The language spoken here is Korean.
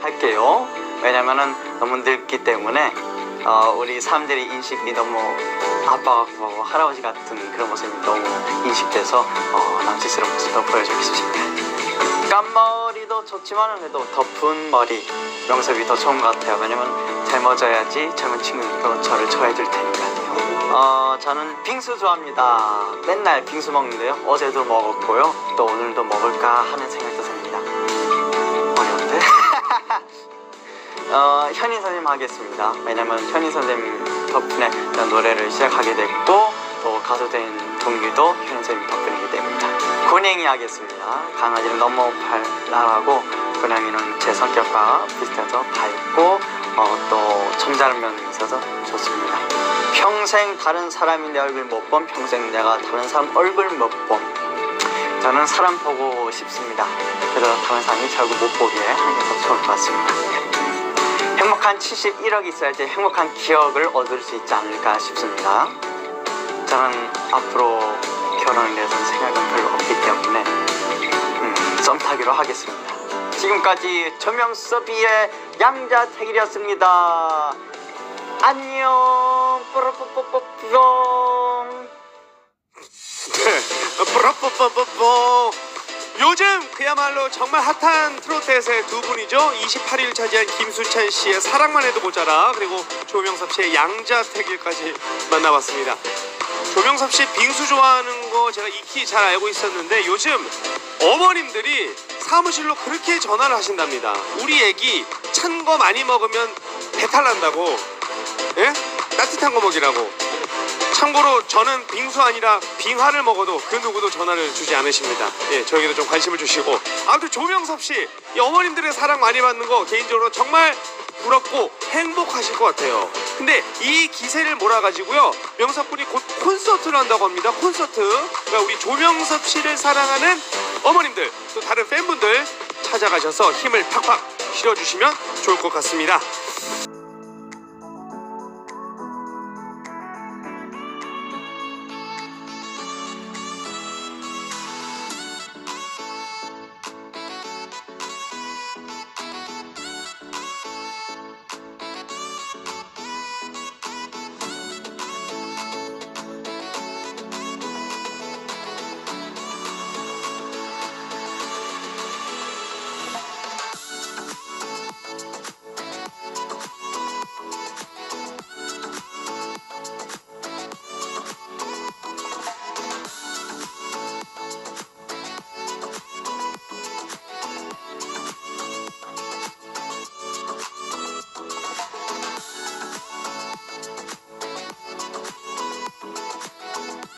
할게요. 왜냐면은 너무 늙기 때문에 어, 우리 사람들이 인식이 너무 아빠하고 할아버지 같은 그런 모습이 너무 인식돼서 어, 남치스러운 모습도 보여주고 싶습니다. 깐머리도 좋지만 그래도 덮은 머리 명섭이 더 좋은 것 같아요. 왜냐면 젊어져야지 젊은 친구들도 저를 좋아해 줄 테니까요. 어, 저는 빙수 좋아합니다. 맨날 빙수 먹는데요. 어제도 먹었고요. 또 오늘도 먹을까 하는 생각도 듭니다. 어, 현인 선생님 하겠습니다. 왜냐면 현인 선생님 덕분에 노래를 시작하게 됐고 또 가수 된 동기도 현인 선생님 덕분이기 때문입니다. 고양이 하겠습니다. 강아지는 너무 발랄하고 고양이는 제 성격과 비슷해서 밝고 어, 또 점잖은 면이 있어서 좋습니다. 평생 다른 사람이 내 얼굴 못 본 평생 내가 다른 사람 얼굴 못 본. 저는 사람 보고 싶습니다. 그래서 다른 사람이 제 얼굴 못 보게 하는 게 더 좋을 것 같습니다. 행복한 71억 있어야지 행복한 기억을 얻을 수 있지 않을까 싶습니다. 저는 앞으로 결혼에 대해서는 생각은 별로 없기 때문에 음, 썸 타기로 하겠습니다. 지금까지 조명섭이의 양자택일이었습니다. 안녕 뿌르뿌뿌뿌뿌 뿌러뿌뿌뿌뿌 요즘 그야말로 정말 핫한 트로트에서의 두 분이죠. 28일 차지한 김수찬 씨의 사랑만 해도 모자라 그리고 조명섭 씨의 양자택일까지 만나봤습니다. 조명섭 씨 빙수 좋아하는 거 제가 익히 잘 알고 있었는데 요즘 어머님들이 사무실로 그렇게 전화를 하신답니다. 우리 애기 찬 거 많이 먹으면 배탈 난다고. 예? 따뜻한 거 먹이라고 참고로 저는 빙수 아니라 빙하를 먹어도 그 누구도 전화를 주지 않으십니다. 예, 저에게도 좀 관심을 주시고 아무튼 조명섭 씨, 이 어머님들의 사랑 많이 받는 거 개인적으로 정말 부럽고 행복하실 것 같아요. 근데 이 기세를 몰아가지고요, 명섭 군이 곧 콘서트를 한다고 합니다. 콘서트. 그러니까 우리 조명섭 씨를 사랑하는 어머님들 또 다른 팬분들 찾아가셔서 힘을 팍팍 실어주시면 좋을 것 같습니다.